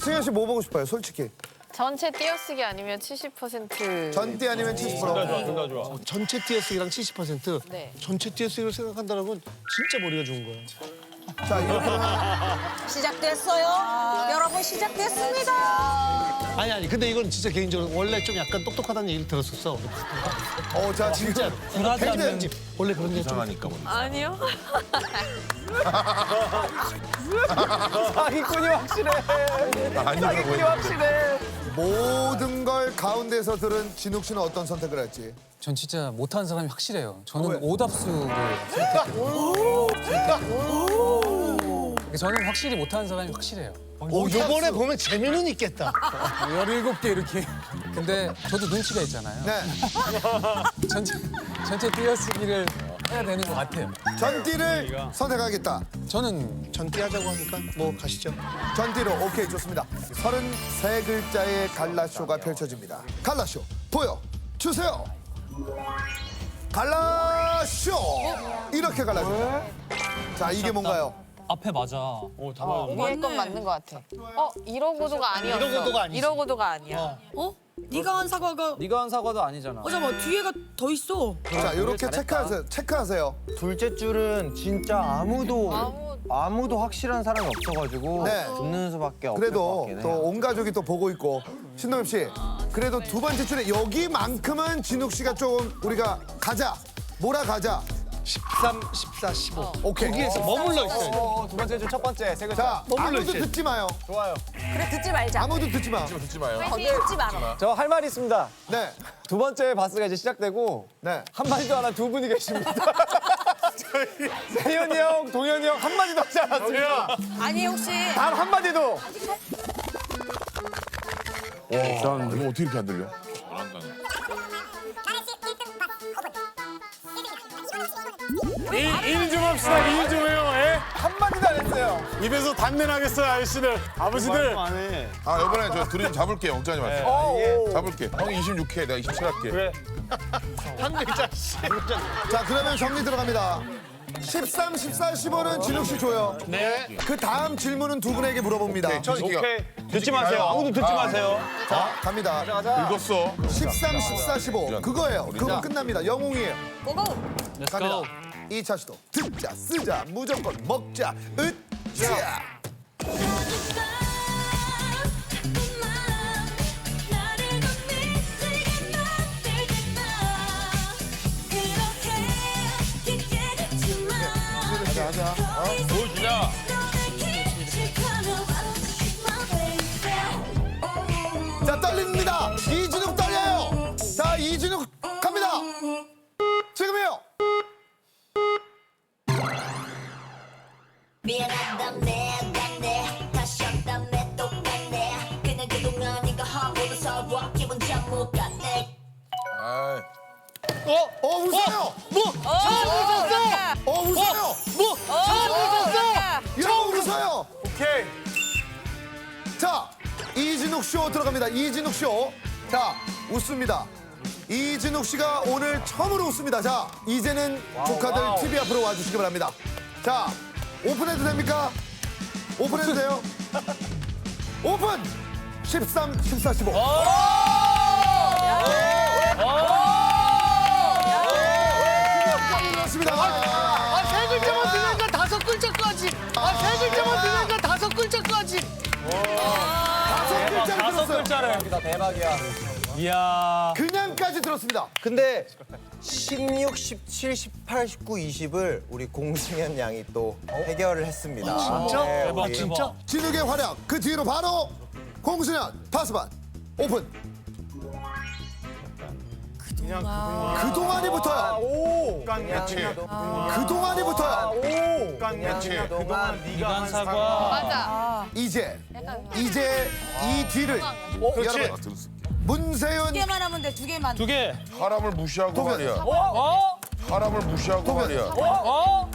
승현 씨 뭐 보고 싶어요? 솔직히. 전체 띄어쓰기 아니면 70% 전띠 아니면 70%. 전체 띄어쓰기랑 70%. 네. 전체 띄어쓰기를 생각한다는 건 진짜 머리가 좋은 거야. 자, 이렇게 시작됐어요. 여러분 시작됐습니다. 아니 아니 근데 이건 진짜 개인적으로 원래 좀 약간 똑똑하다는 얘기를 들었었어. 어, 자, 지금 진짜 굴하지 않는 편집 원래 그런 게 좀. 이상하니까 뭐. 아니요. 사기꾼이 확실해. 아니라고 했는데. 모든 걸 가운데서 들은 진욱 씨는 어떤 선택을 할지. 전 진짜 못하는 사람이 확실해요. 저는 왜? 오답수를 선택해요. 저는 확실히 못하는 사람이 확실해요. 오 요번에 보면 재미는 있겠다. 17개 이렇게. 근데 저도 눈치가 있잖아요. 네. 전체, 전체 띄어쓰기를 해야 되는 것 같아요. 전띠를 선택하겠다. 저는 전띠 하자고 하니까 뭐 가시죠. 전띠로 오케이 좋습니다. 33글자의 갈라쇼가 펼쳐집니다. 갈라쇼 보여 주세요. 갈라쇼 이렇게 갈라집니다. 자 이게 뭔가요? 앞에 맞아. 위에 건 맞는 것 같아. 어, 이러고도가 아니었어. 이러고도가 아니지. 이러고도가 아니야. 어? 네가 한 사과가 네가 한 사과도 아니잖아. 어 잠깐 뒤에가 더 있어. 자 이렇게 체크하세요. 체크하세요. 둘째 줄은 진짜 아무도 아무 아무도 확실한 사람이 없어가지고 네. 듣는 수밖에 없을 것 그래도 같긴 또 해요. 온 가족이 또 보고 있고 신동엽 씨 그래도 두 번째 줄에 여기만큼은 진욱 씨가 좀 우리가 가자 몰아가자 13, 14, 15. 오케이 거기에서 머물러 있어요. 두 번째 줄 첫 번째 세 글자. 자 머물러 아무도 있어요. 듣지 마요 좋아요. 그래 듣지 말자. 아무도 듣지 마 듣지 마요. 듣지 말아. 저 할 말이 있습니다. 네, 두 번째 바스가 이제 시작되고 네. 한마디도 안 한 두 분이 계십니다. 저희 세현이 형, 동현이 형 한마디도 하지 않았습니다. 아니 혹시 단 한마디도. 이거 어떻게 이렇게 안 들려? 일좀 합시다. 일 좀 해요. 예? 한마디도 안 했어요. 입에서 단내 나겠어요, 아저씨들. 아버지들. 아 이번에 저 둘이 잡을게 걱정하지 마세요. 어, 잡을게. 형 26회 내가 27 할게. 그래. 한 글자씩. 자 그러면 정리 들어갑니다 13, 14, 15는 진욱 씨 줘요 네. 그 다음 질문은 두 분에게 물어봅니다 뒤집기가 듣지 마세요. 아무도 듣지 마세요. 자 갑니다 읽었어. 13, 14, 15 그거예요 그거 끝납니다 영웅이에요 고고. 갑니다 2차 시도 듣자 쓰자 무조건 먹자 으쌰. 보여주자. 자 미안하다네 안돼 다시 한다네 똑같네 그냥 그동안 네가 함으로서 기분 잘못 갔네 아이. 어? 어 웃어요 뭐? 처음 웃었어. 어 웃어요 뭐? 처음 웃었어. 처음 웃어요 오케이. 자 이진욱 쇼 들어갑니다 이진욱 쇼 자 웃습니다 이진욱 씨가 오늘 처음으로 웃습니다 자 이제는 조카들 TV 앞으로 와주시기 바랍니다 자 오픈해도 됩니까? 오픈해도 돼요? 오픈! 13 14 15 그렇습니다 아, 세 글자만 들으니까 다섯 글자까지. 아, 세 글자만 들으니까 다섯 글자까지. 다섯 글자를 다섯 들었어요. 글자를. 대박이야. 이야. 그냥까지 들었습니다. 근데 16, 17, 18, 19, 20을 우리 공승현 양이 또 해결을 했습니다. 진짜? 네, 대박, 우리 진짜? 진욱의 활약 그 뒤로 바로 공수년 파스반 오픈 그동안이 붙어요 오! 그렇지. 그동안이 붙어요 오! 그렇지. 그동안 네가 한 사과. 맞아. 이제 이제 이 뒤를 그렇지. 여러분 아. 문세윤 두 개만 하면 돼. 두 개만. 두 개. 사람을 무시하고. 말이야. 어? 사람을 무시하고. 말이야. 어?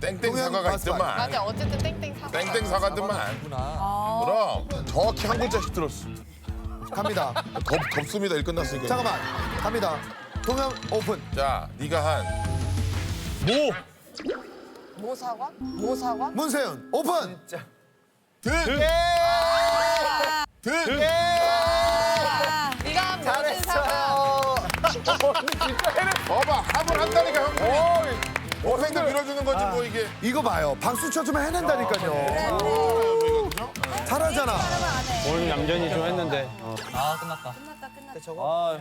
땡땡 동현 사과가 봤어. 있더만. 맞아. 어쨌든 땡땡 사과. 땡땡 사과더만. 그럼 정확히 한 글자씩 들었어. 갑니다 덥, 덥습니다. 일 끝났으니까. 잠깐만 갑니다 동현 오픈 자, 네가 한 모. 모 사과? 모 사과? 문세윤 오픈 들. 들. 네 한다니까 형들이. 동생들 밀어주는 거지 뭐 이게. 이거 봐요. 박수 쳐주면 해낸다니까요. 이거든요. 잘하잖아. 오늘 얌전히 좀 했는데. 아 끝났다. 근데 저거 아